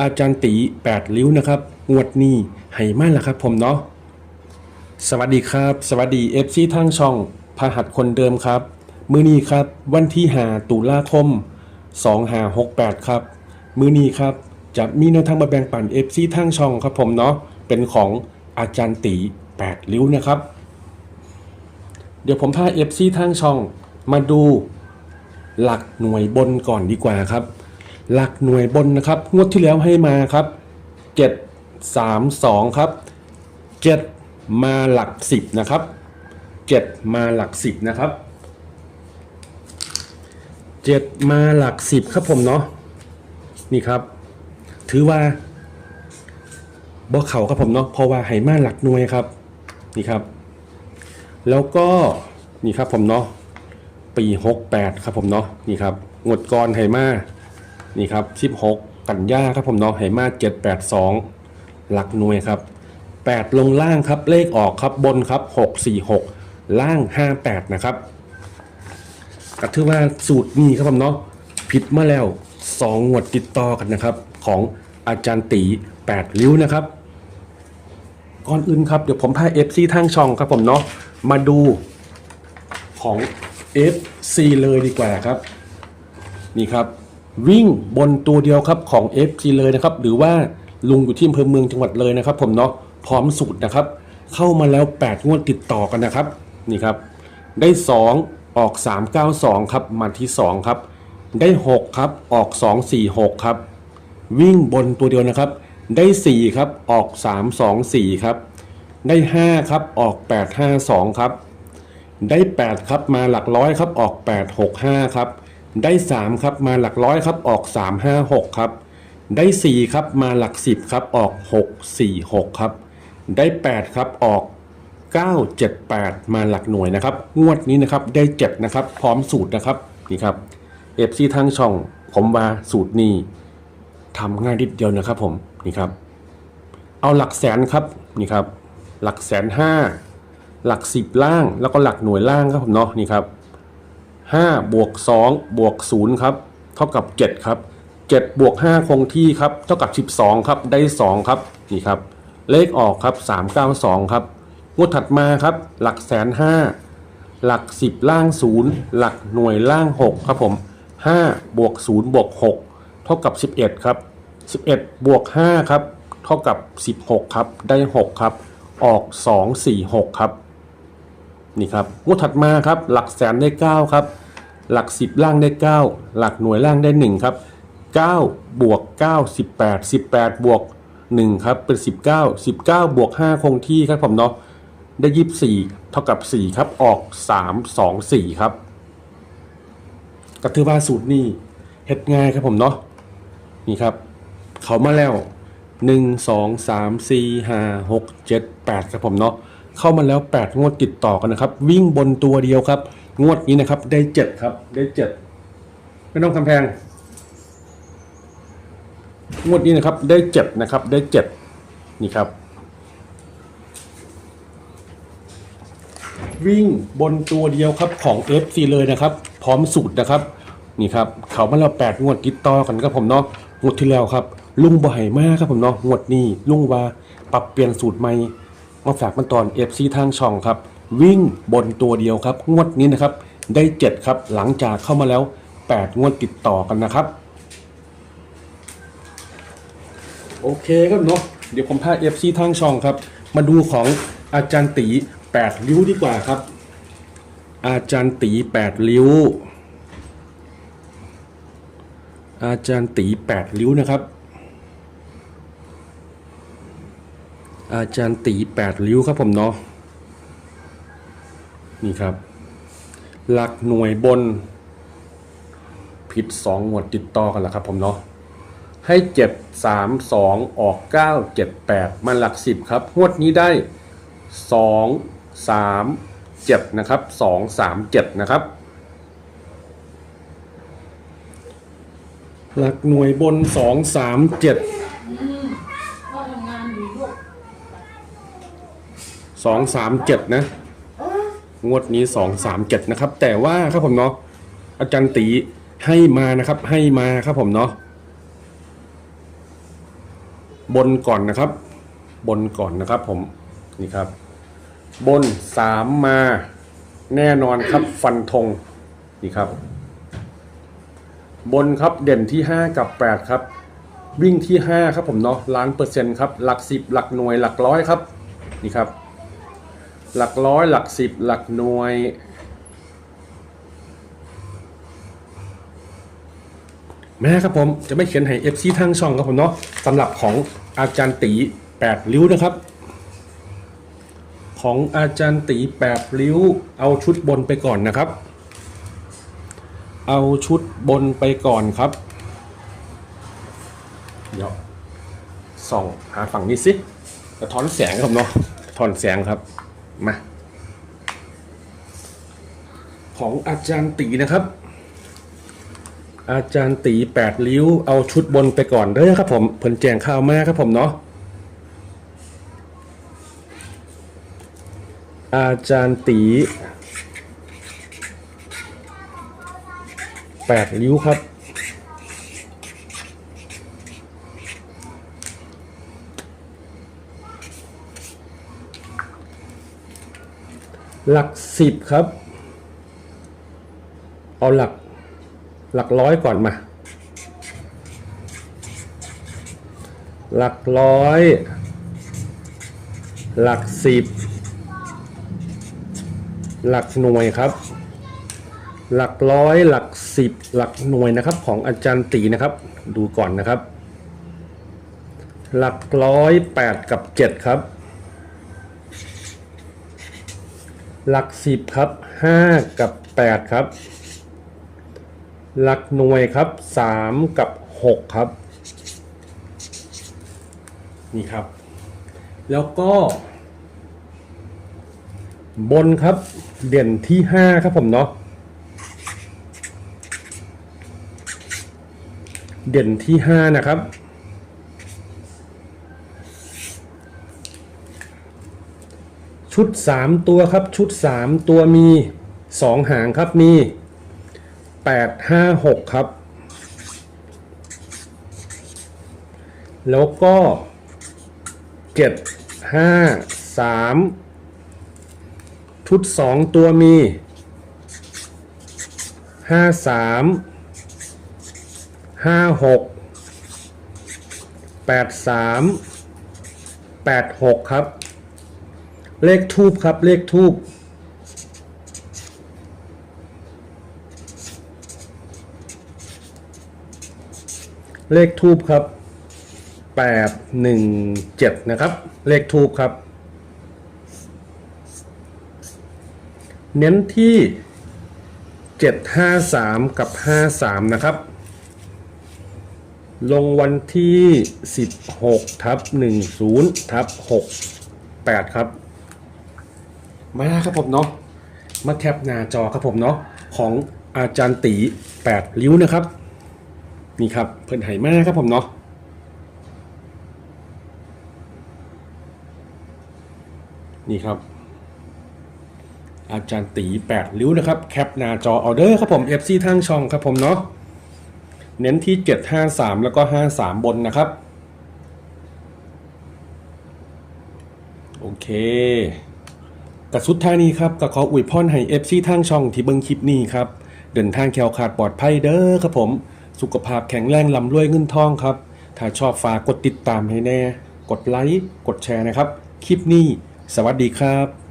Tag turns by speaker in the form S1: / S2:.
S1: อาจารย์ตีแปดริ้วนะครับงวดนี้ให้มาแล้วครับผมเนาะสวัสดีครับ สวัสดีเอฟซีทางช่องพหัสคนเดิมครับ มือนี้ครับวันที่หาตุลาคม2568 ครับ มือนี้ครับจะมีแนวทางมาแบ่งปันเอฟซีทางช่องครับผมเนาะเป็นของอาจารย์ตีแปดริ้วนะครับ เดี๋ยวผมพาเอฟซีทางช่องมาดูหลักหน่วยบนก่อนดีกว่าครับ หลักหน่วยบนนะครับ งวดที่แล้วให้มาครับ 7 3 2 ครับ 7 มาหลัก 10 นะครับ 7 มาหลัก 10 นะครับ 7 มาหลัก 10 ครับผมเนาะนี่ครับ ถือว่าบ่เขาครับผมเนาะเพราะว่าให้มาหลักหน่วยครับนี่ครับ แล้วก็นี่ครับผมเนาะปี 68 ครับผมเนาะนี่ครับงดก่อนไหมา นี่ครับ 16 กันยาครับผมเนาะไหมา782 หลักหน่วยครับ 8 ลงล่างครับเลขออกครับบนครับ 646 ล่าง 58 นะครับก็ถือว่าสูตรนี้ครับผมเนาะผิดมาแล้ว2งวดติดต่อกันนะครับ ของอาจารย์ตี8ริ้วนะครับก่อนอื่นครับเดี๋ยวผมพา FC ทางช่องครับผมเนาะมาดูของ FC เลยดีกว่าครับ นี่ครับ วิ่งบนตัวเดียวครับของ FC เลยนะครับ หรือว่าลุงอยู่ที่อำเภอเมืองจังหวัดเลยนะครับ ผมเนาะพร้อมสูตรนะครับ เข้ามาแล้ว 8 งวดติดต่อกันนะครับนี่ครับ ได้ 2 ออก 392 ครับมาที่ 2 ครับ ได้ 6 ครับออก 246 ครับ วิ่งบนตัวเดียวนะครับ ได้ 4 ครับออก 324 ครับ ได้ 5 ครับออก 852 ครับ ได้ 8 ครับมาหลักร้อยครับออก 8 6 5 ครับ ได้ 3 ครับมาหลักร้อยครับออก 3 5 6 ครับ ได้ 4 ครับมาหลัก 10 ครับออก 6 4 6 ครับ ได้ 8 ครับออก 9 7 8 มาหลักหน่วยนะครับ งวดนี้นะครับได้ 7 นะครับ พร้อมสูตรนะครับนี่ครับเอฟซีทั้งช่องผมว่าสูตรนี้ทำง่ายนิดเดียวนะครับผมนี่ครับ เอาหลักแสนครับนี่ครับ หลักแสนห้าหลักสิบล่างแล้วก็หลักหน่วยล่างครับผมเนาะนี่ครับ ห้าบวกสองบวกศูนครับเท่ากับเจ็ดครับเจ็ดบวกห้าคงที่ครับ เท่ากับสิบสองครับ ได้สองครับ นี่ครับ เลขออกครับสามเก้าสองครับ งวดถัดมาครับ หลักแสนห้าหลักสิบล่างศูนย์หลักหน่วยล่างหกครับผมห้าบวกศูนย์บวกหกเท่ากับสิบเอ็ดครับสิบเอ็ดบวกห้าครับ เท่ากับสิบหกครับ ได้หกครับ ออกสองสี่หกครับ นี่ครับงวดถัดมาครับหลักแสนได้9ครับหลัก 10 ล่างได้ 9 หลักหน่วยล่างได้1ครับ9บวก9 18 18 บวก1ครับเป็น 19 19 บวก 5 คงที่ครับผมเนาะได้ 24 เท่ากับ 4 ครับออก 3 2 4 ครับก็ถือว่าสูตรนี้เฮ็ดง่ายครับผมเนาะนี่ครับ เขามาแล้ว 1 2 3 4 5 6 7 8 ครับผมเนาะ เข้ามาแล้ว 8 งวดติดต่อกันนะครับ วิ่งบนตัวเดียวครับ งวดนี้นะครับ ได้ 7 ครับ ได้ 7 ไม่ต้องคำแพง งวดนี้นะครับ ได้ 7 นะครับ ได้ 7 นี่ครับ วิ่งบนตัวเดียวครับของ FC เลยนะครับ พร้อมสูตรนะครับ นี่ครับ เขามาแล้ว 8 งวดติดต่อกันครับผมเนาะ งวดที่แล้วครับ ลุงบ่อยมากครับผมเนาะ งวดนี้ลุงว่าปรับเปลี่ยนสูตรใหม่ มาฝากมันตอน FC ทางช่องครับ วิ่งบนตัวเดียวครับ งวดนี้นะครับ ได้ 7 ครับ หลังจากเข้ามาแล้ว 8 งวดติดต่อกันนะครับ โอเคครับเนาะเดี๋ยวผมพา FC ทางช่องครับ มาดูของอาจารย์ตี 8 ริ้วดีกว่าครับ อาจารย์ตี 8 ริ้ว อาจารย์ตี 8 ริ้วนะครับ อาจารย์ตี8ริ้วครับผมเนาะนี่ครับ หลักหน่วยบน ผิด2หมวดติดต่อกันแล้วครับผมเนาะให้7 3 2ออก9 7 8มันหลัก10ครับงวดนี้ได้2 3 7นะครับ2 3 7นะครับ หลักหน่วยบน2 3 7
S2: พ่อทำงานอยู่ลูก
S1: 2 3 7นะ งวดนี้2 3 7นะครับ แต่ว่าครับผมเนาะอาจารย์ตีให้มานะครับ ให้มาครับผมเนาะบนก่อนนะครับ บนก่อนนะครับ ผมนี่ครับ บนสามมาแน่นอนครับฟันธงนี่ครับ บนครับเด่นที่ 5 กับ 8 ครับ วิ่งที่ 5 ครับผมเนาะล้านเปอร์เซ็นต์ครับหลัก 10 หลักหน่วยหลักร้อยครับ นี่ครับ หลักร้อย หลัก10หลักหน่วย แม่ครับผมจะไม่เขียนให้ FC ทางช่องครับผมเนาะสำหรับของอาจารย์ตี8ริ้วนะครับ ของอาจารย์ตี8ริ้ว เอาชุดบนไปก่อนนะครับ เอาชุดบนไปก่อนครับ เดี๋ยวส่องหาฝั่งนี้สิกระท้อนแสงครับเนาะกระท้อนแสงครับ มา ของอาจารย์ตีนะครับ อาจารย์ตีแปดริ้วเอาชุดบนไปก่อนเด้อครับผมเพิ่นแจงข้าวมาครับผมเนาะอาจารย์ตีแปดริ้วครับ หลักสิบครับ เอาหลักหลักร้อยก่อนมา หลักร้อย หลักสิบ หลักหน่วยครับ หลักร้อย หลักสิบ หลักหน่วยนะครับ ของอาจารย์ตีนะครับ ดูก่อนนะครับ หลักร้อยแปดกับเจ็ดครับ หลักสิบครับห้ากับแปดครับ หลักหน่วยครับสามกับหกครับ นี่ครับ แล้วก็ บนครับเด่นที่ห้าครับผมเนาะเด่นที่ห้านะครับ ชุดสามตัวครับชุดสามตัวมีสองหางครับมีแปดห้าหกครับ แล้วก็เจ็ดห้าสามชุดสองตัวมีห้าสามห้าหกแปดสามแปดหกครับ เลขทูบครับ เลขทูบเลขทูบครับแปดหนึ่งเจ็ดนะครับ เลขทูบครับ เน้นที่เจ็ดห้าสามกับห้าสามนะครับ ลงวันที่สิบหกทับหนึ่งศูนย์ทับหกแปดครับ มาครับผมเนาะมาแคปหน้าจอครับผมเนาะของอาจารย์ตี8ริ้วนะครับ นี่ครับเพิ่นไหมาครับผมเนาะนี่ครับ อาจารย์ตี8ริ้วนะครับแคปหน้าจอออเดอร์ครับผม FC ทางช่องครับผมเนาะเน้นที่ 753 แล้วก็ 53 บนนะครับ โอเค กับสุดท้ายนี้ครับก็ขออวยพรให้เอฟซีทางช่องที่เบิ้งคลิปนี้ครับ เดินทางแคล้วขาดปลอดภัยเด้อครับผม สุขภาพแข็งแรงลำรวยเงินทองครับ ถ้าชอบฝากกดติดตามให้แน่ กดไลค์กดแชร์นะครับ คลิปนี้ สวัสดีครับ